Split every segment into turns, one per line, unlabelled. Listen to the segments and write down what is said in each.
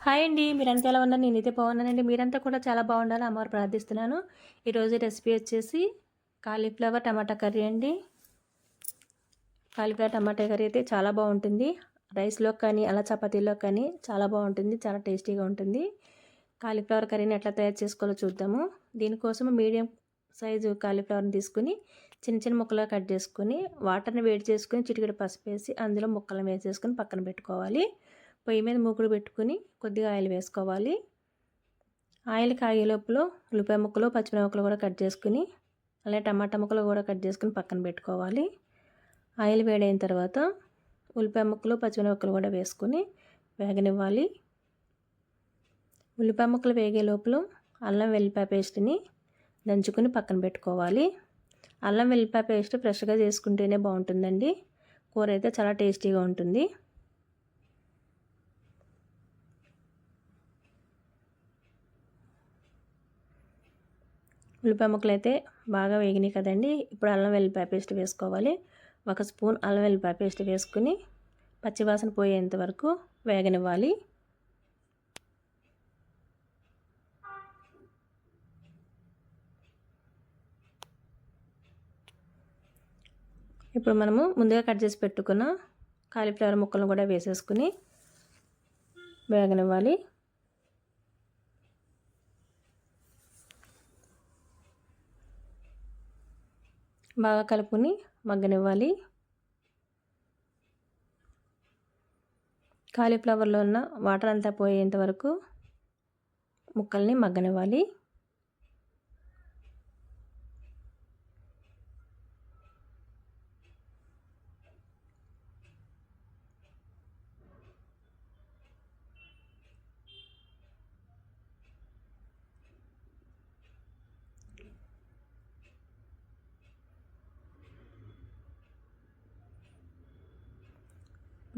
Hi అండి. మీరంతా ఎలా ఉన్నారు? నేనైతే బాగున్నానండి. మీరంతా కూడా చాలా బాగుండాలి అమ్మవారు ప్రార్థిస్తున్నాను. ఈరోజు రెసిపీ వచ్చేసి కాలీఫ్లవర్ టమాటా కర్రీ అండి. కాలీఫ్లవర్ టమాటా కర్రీ అయితే చాలా బాగుంటుంది. రైస్లో కానీ అలా చపాతీలో కానీ చాలా బాగుంటుంది. చాలా టేస్టీగా ఉంటుంది. కాలీఫ్లవర్ కర్రీని ఎట్లా తయారు చేసుకోవాలో చూద్దాము. దీనికోసం మీడియం సైజు కాలీఫ్లవర్ని తీసుకుని చిన్న చిన్న ముక్కలుగా కట్ చేసుకుని వాటర్ని వేడి చేసుకుని చిటికెడు పసుపు వేసి అందులో ముక్కలను వేసేసుకొని పక్కన పెట్టుకోవాలి. పొయ్యి మీద మూకుడు పెట్టుకుని కొద్దిగా ఆయిల్ వేసుకోవాలి. ఆయిల్ కాగే లోపల ఉల్లిపాయ ముక్కలు పచ్చిమిరప ముక్కలు కూడా కట్ చేసుకుని అలాగే టమాటా ముక్కలు కూడా కట్ చేసుకుని పక్కన పెట్టుకోవాలి. ఆయిల్ వేడైన తర్వాత ఉల్లిపాయ ముక్కలు పచ్చిమిరప ముక్కలు కూడా వేసుకుని వేగనివ్వాలి. ఉల్లిపాయ ముక్కలు వేగే లోపల అల్లం వెల్లిపాయ పేస్ట్ని దంచుకుని పక్కన పెట్టుకోవాలి. అల్లం వెల్లిపాయ పేస్ట్ ఫ్రెష్గా చేసుకుంటేనే బాగుంటుందండి. కూర అయితే చాలా టేస్టీగా ఉంటుంది. ఉల్లిపాయ ముక్కలు అయితే బాగా వేగినాయి కదండి. ఇప్పుడు అల్లం వెల్లిపాయ పేస్ట్ వేసుకోవాలి. ఒక స్పూన్ అల్లం వెల్లిపాయ పేస్ట్ వేసుకుని పచ్చివాసన పోయేంత వరకు వేగనివ్వాలి. ఇప్పుడు మనము ముందుగా కట్ చేసి పెట్టుకున్న కాలీఫ్లవర్ ముక్కలను కూడా వేసేసుకుని వేగనివ్వాలి. బాగా కలుపుని మగ్గనివ్వాలి. కాలీఫ్లవర్లో ఉన్న వాటర్ అంతా పోయేంత వరకు ముక్కల్ని మగ్గనివ్వాలి.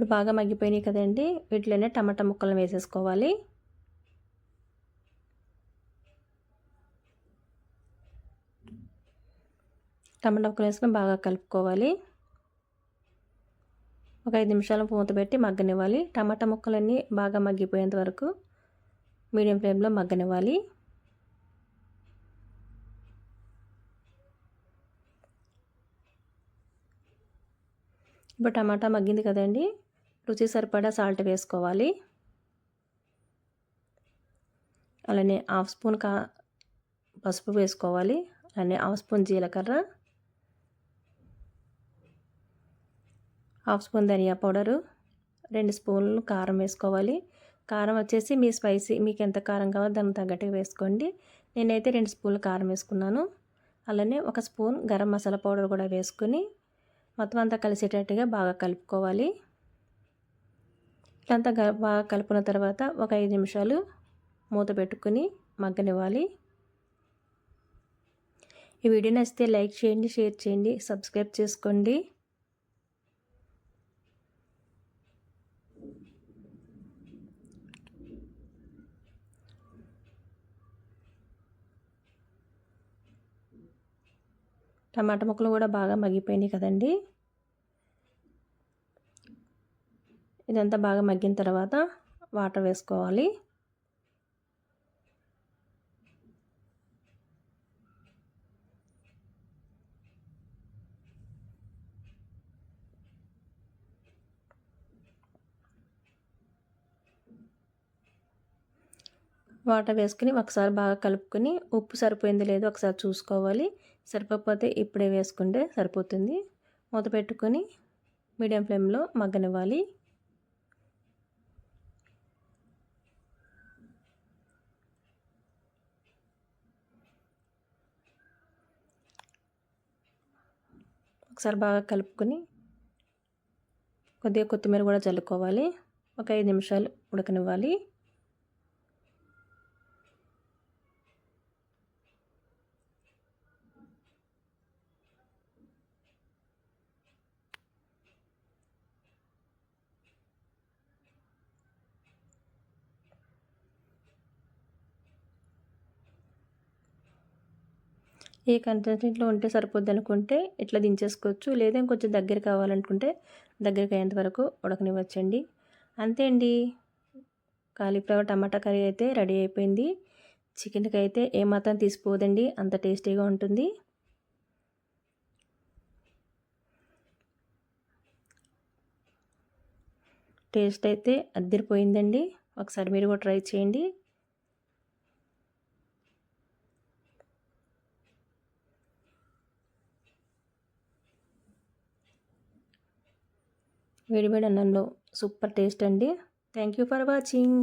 ఇప్పుడు బాగా మగ్గిపోయినాయి కదండి వీటిలోనే టమాటా ముక్కలను వేసేసుకోవాలి. టమాటా ముక్కలు వేసుకొని బాగా కలుపుకోవాలి. ఒక ఐదు నిమిషాలు మూత పెట్టి మగ్గనివ్వాలి. టమాటా ముక్కలన్నీ బాగా మగ్గిపోయేంత వరకు మీడియం ఫ్లేమ్లో మగ్గనివ్వాలి. ఇప్పుడు టమాటా మగ్గింది కదండి రుచి సరిపడా సాల్ట్ వేసుకోవాలి. అలానే హాఫ్ స్పూన్ కా పసుపు వేసుకోవాలి. అలానే హాఫ్ స్పూన్ జీలకర్ర. హాఫ్ స్పూన్ ధనియా పౌడరు. రెండు స్పూన్లు కారం వేసుకోవాలి. కారం వచ్చేసి మీ స్పైసీ మీకు ఎంత కారం కావాలో దానికి తగ్గట్టుగా వేసుకోండి. నేనైతే రెండు స్పూన్లు కారం వేసుకున్నాను. అలానే ఒక స్పూన్ గరం మసాలా పౌడర్ కూడా వేసుకుని మొత్తం అంతా కలిసేటట్టుగా బాగా కలుపుకోవాలి. ఇదంతా బాగా కలుపుకున్న తర్వాత ఒక ఐదు నిమిషాలు మూత పెట్టుకుని మగ్గనివ్వాలి. ఈ వీడియో నచ్చితే లైక్ చేయండి షేర్ చేయండి సబ్స్క్రైబ్ చేసుకోండి. టమాటా ముక్కలు కూడా బాగా మగ్గిపోయినాయి కదండి. ఇదంతా బాగా మగ్గిన తర్వాత వాటర్ వేసుకోవాలి. వాటర్ వేసుకుని ఒకసారి బాగా కలుపుకొని ఉప్పు సరిపోయింది లేదు ఒకసారి చూసుకోవాలి. సరిపోకపోతే ఇప్పుడే వేసుకుంటే సరిపోతుంది. మూత పెట్టుకొని మీడియం ఫ్లేమ్లో మగ్గనివ్వాలి. ఒకసారి బాగా కలుపుకొని కొద్దిగా కొత్తిమీర కూడా చల్లుకోవాలి. ఒక ఐదు నిమిషాలు ఉడకనివ్వాలి. ఏ కన్సిస్టెంట్లో ఉంటే సరిపోద్ది అనుకుంటే ఇట్లా దించేసుకోవచ్చు. లేదా ఇంకొంచెం దగ్గర కావాలనుకుంటే దగ్గరికి అయ్యేంత వరకు ఉడకనివ్వచ్చండి. అంతే అండి. కాలీఫ్లవర్ టమాటా కర్రీ అయితే రెడీ అయిపోయింది. చికెన్కి అయితే ఏమాత్రం తీసిపోదండి. అంత టేస్టీగా ఉంటుంది. టేస్ట్ అయితే అద్దరిపోయిందండి. ఒకసారి మీరు కూడా ట్రై చేయండి. వేడివేడి అన్నంలో సూపర్ టేస్ట్ అండి. Thank you for watching